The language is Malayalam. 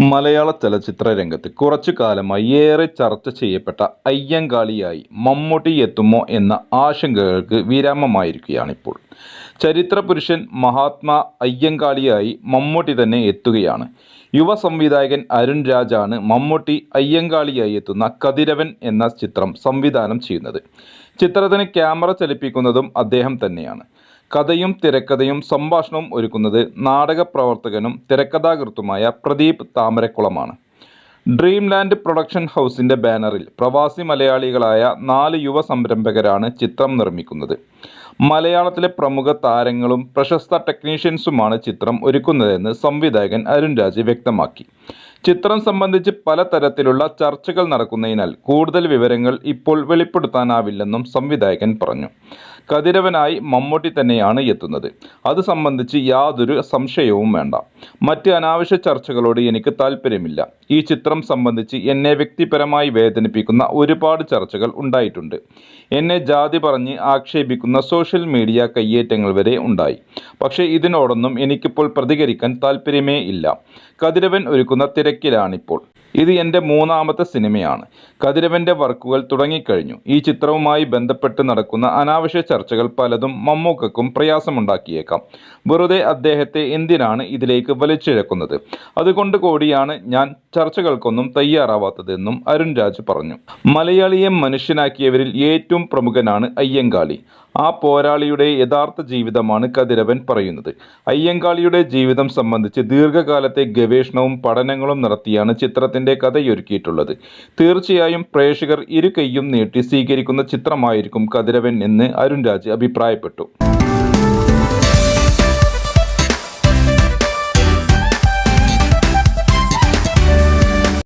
മലയാള ചലച്ചിത്ര രംഗത്ത് കുറച്ചു കാലമായി ഏറെ ചർച്ച ചെയ്യപ്പെട്ട അയ്യങ്കാളിയായി മമ്മൂട്ടി എത്തുമോ എന്ന ആശങ്കകൾക്ക് വിരാമമായിരിക്കുകയാണിപ്പോൾ. ചരിത്ര പുരുഷൻ മഹാത്മാ അയ്യങ്കാളിയായി മമ്മൂട്ടി തന്നെ എത്തുകയാണ്. യുവ സംവിധായകൻ അരുൺ രാജാണ് മമ്മൂട്ടി അയ്യങ്കാളിയായി എത്തുന്ന കതിരവൻ എന്ന ചിത്രം സംവിധാനം ചെയ്യുന്നത്. ചിത്രത്തിന് ക്യാമറ ചലിപ്പിക്കുന്നതും അദ്ദേഹം തന്നെയാണ്. കഥയും തിരക്കഥയും സംഭാഷണവും ഒരുക്കുന്നത് നാടക പ്രവർത്തകനും തിരക്കഥാകൃത്തുമായ പ്രദീപ് താമരക്കുളമാണ്. ഡ്രീം ലാൻഡ് പ്രൊഡക്ഷൻ ഹൗസിന്റെ ബാനറിൽ പ്രവാസി മലയാളികളായ നാല് യുവ സംരംഭകരാണ് ചിത്രം നിർമ്മിക്കുന്നത്. മലയാളത്തിലെ പ്രമുഖ താരങ്ങളും പ്രശസ്ത ടെക്നീഷ്യൻസുമാണ് ചിത്രം ഒരുക്കുന്നതെന്ന് സംവിധായകൻ അരുൺ രാജ് വ്യക്തമാക്കി. ചിത്രം സംബന്ധിച്ച് പലതരത്തിലുള്ള ചർച്ചകൾ നടക്കുന്നതിനാൽ കൂടുതൽ വിവരങ്ങൾ ഇപ്പോൾ വെളിപ്പെടുത്താനാവില്ലെന്നും സംവിധായകൻ പറഞ്ഞു. കതിരവനായി മമ്മൂട്ടി തന്നെയാണ് എത്തുന്നത്. അത് സംബന്ധിച്ച് യാതൊരു സംശയവും വേണ്ട. മറ്റ് അനാവശ്യ ചർച്ചകളോട് എനിക്ക് താല്പര്യമില്ല ഈ ചിത്രം സംബന്ധിച്ച് എന്നെ വ്യക്തിപരമായി വേദനിപ്പിക്കുന്ന ഒരുപാട് ചർച്ചകൾ ഉണ്ടായിട്ടുണ്ട്. എന്നെ ജാതി പറഞ്ഞ് ആക്ഷേപിക്കുന്ന സോഷ്യൽ മീഡിയ കയ്യേറ്റങ്ങൾ വരെ ഉണ്ടായി. പക്ഷേ ഇതിനോടൊന്നും എനിക്കിപ്പോൾ പ്രതികരിക്കാൻ താല്പര്യമേ ഇല്ല. കതിരവൻ ഒരുക്കുന്ന തിരക്കിലാണിപ്പോൾ. ഇത് എന്റെ മൂന്നാമത്തെ സിനിമയാണ്. കതിരവന്റെ വർക്കുകൾ തുടങ്ങിക്കഴിഞ്ഞു. ഈ ചിത്രവുമായി ബന്ധപ്പെട്ട് നടക്കുന്ന അനാവശ്യ ചർച്ചകൾ പലതും മമ്മൂക്കും പ്രയാസമുണ്ടാക്കിയേക്കാം. വെറുതെ അദ്ദേഹത്തെ എന്തിനാണ് ഇതിലേക്ക് വലിച്ചിഴക്കുന്നത്? അതുകൊണ്ട് കൂടിയാണ് ഞാൻ ചർച്ചകൾക്കൊന്നും തയ്യാറാവാത്തതെന്നും അരുൺ രാജ് പറഞ്ഞു. മലയാളിയെ മനുഷ്യനാക്കിയവരിൽ ഏറ്റവും പ്രമുഖനാണ് അയ്യങ്കാളി. ആ പോരാളിയുടെ യഥാർത്ഥ ജീവിതമാണ് കതിരവൻ പറയുന്നത്. അയ്യങ്കാളിയുടെ ജീവിതം സംബന്ധിച്ച് ദീർഘകാലത്തെ ഗവേഷണവും പഠനങ്ങളും നടത്തിയാണ് ചിത്രത്തിന്റെ കഥയൊരുക്കിയിട്ടുള്ളത്. തീർച്ചയായും പ്രേക്ഷകർ ഇരു കൈയും നീട്ടി സ്വീകരിക്കുന്ന ചിത്രമായിരിക്കും കതിരവൻ എന്ന് അരുൺ രാജ് അഭിപ്രായപ്പെട്ടു.